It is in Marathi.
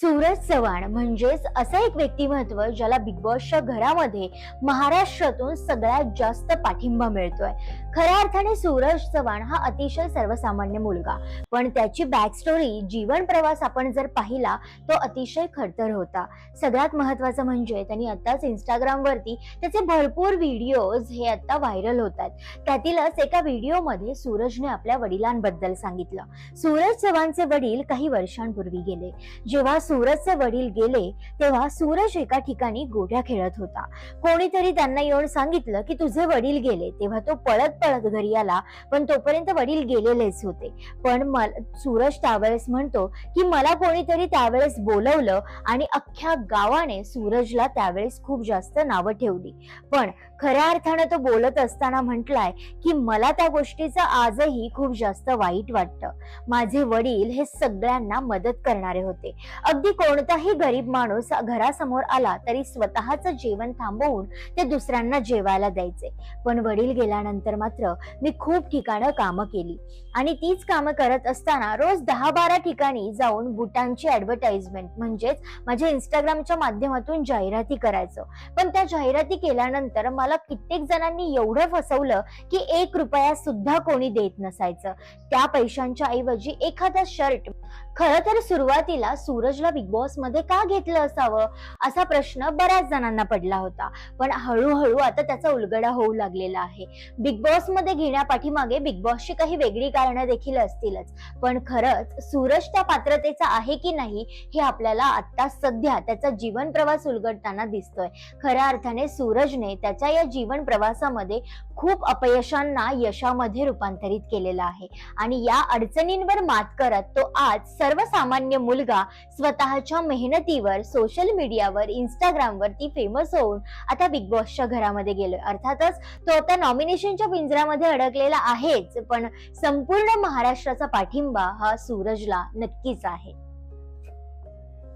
सूरज चव्हाण म्हणजेच असं एक व्यक्तिमत्व ज्याला बिग बॉसच्या घरामध्ये महाराष्ट्रातून सगळ्यात जास्त पाठिंबा मिळतोय. खऱ्या अर्थाने सूरज चव्हाण हा अतिशय सर्वसामान्य मुलगा. पण त्याची बॅक स्टोरी जीवन प्रवास आपण जर पाहिला तो अतिशय खडतर होता. सगळ्यात महत्वाचं म्हणजे त्यांनी आताच इंस्टाग्राम वरती त्याचे भरपूर व्हिडिओज हे आता व्हायरल होत आहेत. त्यातीलच एका व्हिडिओमध्ये सूरजने आपल्या वडिलांबद्दल सांगितलं. सूरज चव्हाणचे वडील काही वर्षांपूर्वी गेले. जेव्हा सूरजचे वडील गेले तेव्हा सूरज एका ठिकाणी गोट्या खेळत होता. कोणीतरी त्यांना येऊन सांगितलं की तुझे वडील गेले. तेव्हा तो पळत पळत घरी आला पण तोपर्यंत वडील गेलेलेच होते. पण सूरज त्यावेळेस म्हणतो की मला कोणीतरी त्यावेळेस बोलवलं आणि अख्ख्या गावाने सूरजला त्यावेळेस खूप जास्त नावं ठेवली. पण खऱ्या अर्थानं तो बोलत असताना म्हटलाय की मला त्या गोष्टीचं आजही खूप जास्त वाईट वाटतं. माझे वडील हे सगळ्यांना मदत करणारे होते. अगदी कोणताही गरीब माणूस घरासमोर आला तरी स्वतःच जेवण थांबवून ते दुसऱ्यांना जेवायला द्यायचे. पण वडील गेल्यानंतर मात्र मी खूप ठिकाणं कामं केली. आणि तीच कामं करत असताना रोज दहा बारा ठिकाणी जाऊन बुटांची ऍडव्हर्टाइजमेंट म्हणजेच माझ्या इंस्टाग्रामच्या माध्यमातून जाहिराती करायचो. पण त्या जाहिराती केल्यानंतर मला कित्येक जणांनी एवढं फसवलं की एक रुपया सुद्धा कोणी देत नसायचं. त्या पैशांच्या ऐवजी एखादा शर्ट खर तर सुरुवातीला सूरजला बिग बॉसमध्ये का घेतलं असावं? असा प्रश्न बऱ्याच जणांना पडला होता. पण हळूहळू आता त्याचा उलगडा होऊ लागलेला आहे. बिग बॉसमध्ये घेण्यापाठीमागे बिग बॉसची काही वेगळी कारणं देखील असतीलच. पण खरंच सूरज त्या पात्रतेचा आहे की नाही हे आपल्याला आता सध्या त्याचा जीवन प्रवास उलगडताना दिसतोय. खऱ्या अर्थाने सूरजने त्याच्या या जीवन प्रवासामध्ये खूप अपयशांना यशामध्ये रूपांतरित केलेलं आहे. आणि या अडचणींवर मात करत तो आज सर्वसामान्य मुलगा स्वतः स्वतःच्या मेहनतीवर सोशल मीडियावर इंस्टाग्रामवर ती फेमस होऊन आता बिग बॉसच्या घरामध्ये गेलोय. अर्थातच तो आता नॉमिनेशनच्या पिंजऱ्यामध्ये अडकलेला आहेच पण संपूर्ण महाराष्ट्राचा पाठिंबा हा सूरजला नक्कीच आहे.